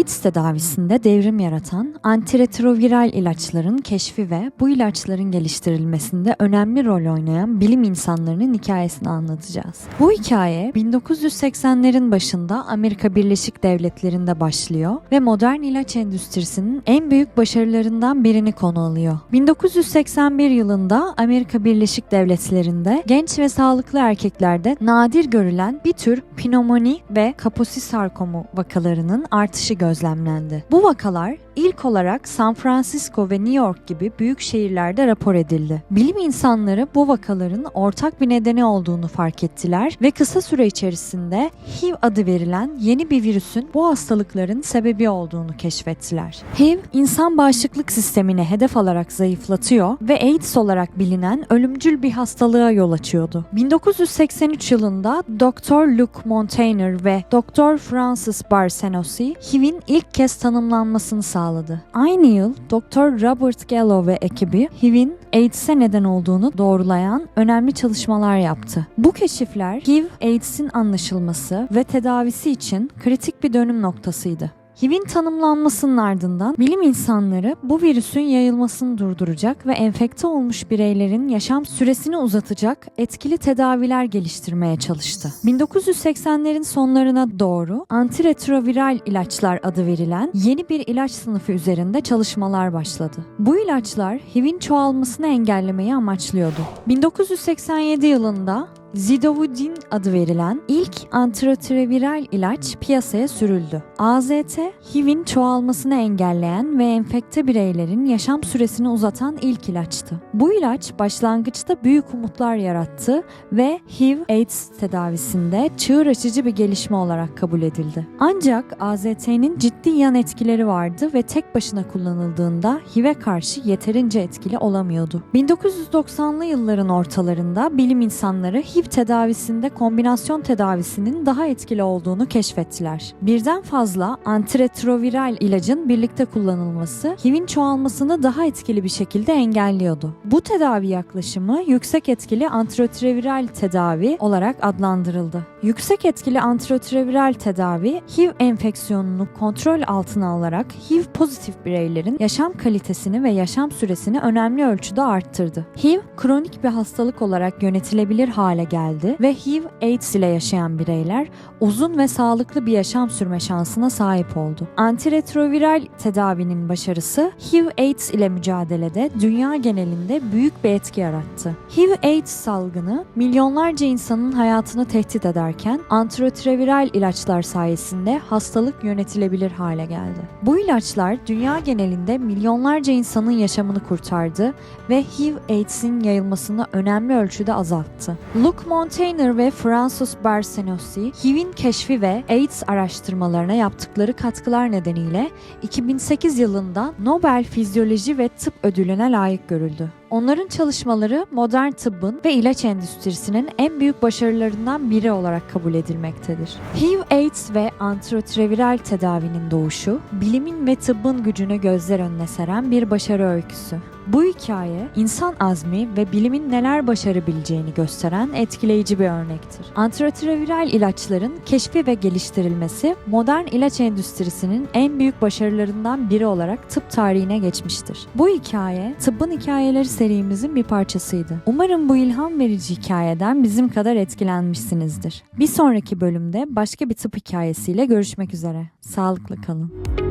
tedavisinde devrim yaratan antiretroviral ilaçların keşfi ve bu ilaçların geliştirilmesinde önemli rol oynayan bilim insanlarının hikayesini anlatacağız. Bu hikaye 1980'lerin başında Amerika Birleşik Devletleri'nde başlıyor ve modern ilaç endüstrisinin en büyük başarılarından birini konu alıyor. 1981 yılında Amerika Birleşik Devletleri'nde genç ve sağlıklı erkeklerde nadir görülen bir tür pnömoni ve kaposi sarkomu vakalarının artışı gözlemlendi. Bu vakalar ilk olarak San Francisco ve New York gibi büyük şehirlerde rapor edildi. Bilim insanları bu vakaların ortak bir nedeni olduğunu fark ettiler ve kısa süre içerisinde HIV adı verilen yeni bir virüsün bu hastalıkların sebebi olduğunu keşfettiler. HIV, insan bağışıklık sistemini hedef alarak zayıflatıyor ve AIDS olarak bilinen ölümcül bir hastalığa yol açıyordu. 1983 yılında Dr. Luke Montagnier ve Dr. Francis Barsenossi HIV'in ilk kez tanımlanmasını sağladı. Aynı yıl Dr. Robert Gallo ve ekibi HIV'in AIDS'e neden olduğunu doğrulayan önemli çalışmalar yaptı. Bu keşifler HIV, AIDS'in anlaşılması ve tedavisi için kritik bir dönüm noktasıydı. HIV'in tanımlanmasının ardından bilim insanları bu virüsün yayılmasını durduracak ve enfekte olmuş bireylerin yaşam süresini uzatacak etkili tedaviler geliştirmeye çalıştı. 1980'lerin sonlarına doğru antiretroviral ilaçlar adı verilen yeni bir ilaç sınıfı üzerinde çalışmalar başladı. Bu ilaçlar HIV'in çoğalmasını engellemeyi amaçlıyordu. 1987 yılında Zidovudin adı verilen ilk antiretroviral ilaç piyasaya sürüldü. AZT, HIV'in çoğalmasını engelleyen ve enfekte bireylerin yaşam süresini uzatan ilk ilaçtı. Bu ilaç başlangıçta büyük umutlar yarattı ve HIV-AIDS tedavisinde çığır açıcı bir gelişme olarak kabul edildi. Ancak AZT'nin ciddi yan etkileri vardı ve tek başına kullanıldığında HIV'e karşı yeterince etkili olamıyordu. 1990'lı yılların ortalarında bilim insanları HIV tedavisinde kombinasyon tedavisinin daha etkili olduğunu keşfettiler. Birden fazla antiretroviral ilacın birlikte kullanılması HIV'in çoğalmasını daha etkili bir şekilde engelliyordu. Bu tedavi yaklaşımı yüksek etkili antiretroviral tedavi olarak adlandırıldı. Yüksek etkili antiretroviral tedavi HIV enfeksiyonunu kontrol altına alarak HIV pozitif bireylerin yaşam kalitesini ve yaşam süresini önemli ölçüde arttırdı. HIV kronik bir hastalık olarak yönetilebilir hale geldi ve HIV AIDS ile yaşayan bireyler uzun ve sağlıklı bir yaşam sürme şansına sahip oldu. Antiretroviral tedavinin başarısı HIV AIDS ile mücadelede dünya genelinde büyük bir etki yarattı. HIV AIDS salgını milyonlarca insanın hayatını tehdit ederken antiretroviral ilaçlar sayesinde hastalık yönetilebilir hale geldi. Bu ilaçlar dünya genelinde milyonlarca insanın yaşamını kurtardı ve HIV AIDS'in yayılmasını önemli ölçüde azalttı. Montagnier ve Francis Barsenossi, HIV'in keşfi ve AIDS araştırmalarına yaptıkları katkılar nedeniyle 2008 yılında Nobel Fizyoloji ve Tıp Ödülüne layık görüldü. Onların çalışmaları modern tıbbın ve ilaç endüstrisinin en büyük başarılarından biri olarak kabul edilmektedir. HIV, AIDS ve antiretroviral tedavinin doğuşu, bilimin ve tıbbın gücünü gözler önüne seren bir başarı öyküsü. Bu hikaye, insan azmi ve bilimin neler başarabileceğini gösteren etkileyici bir örnektir. Antiretroviral ilaçların keşfi ve geliştirilmesi, modern ilaç endüstrisinin en büyük başarılarından biri olarak tıp tarihine geçmiştir. Bu hikaye, tıbbın hikayeleri serimizin bir parçasıydı. Umarım bu ilham verici hikayeden bizim kadar etkilenmişsinizdir. Bir sonraki bölümde başka bir tıp hikayesiyle görüşmek üzere. Sağlıklı kalın.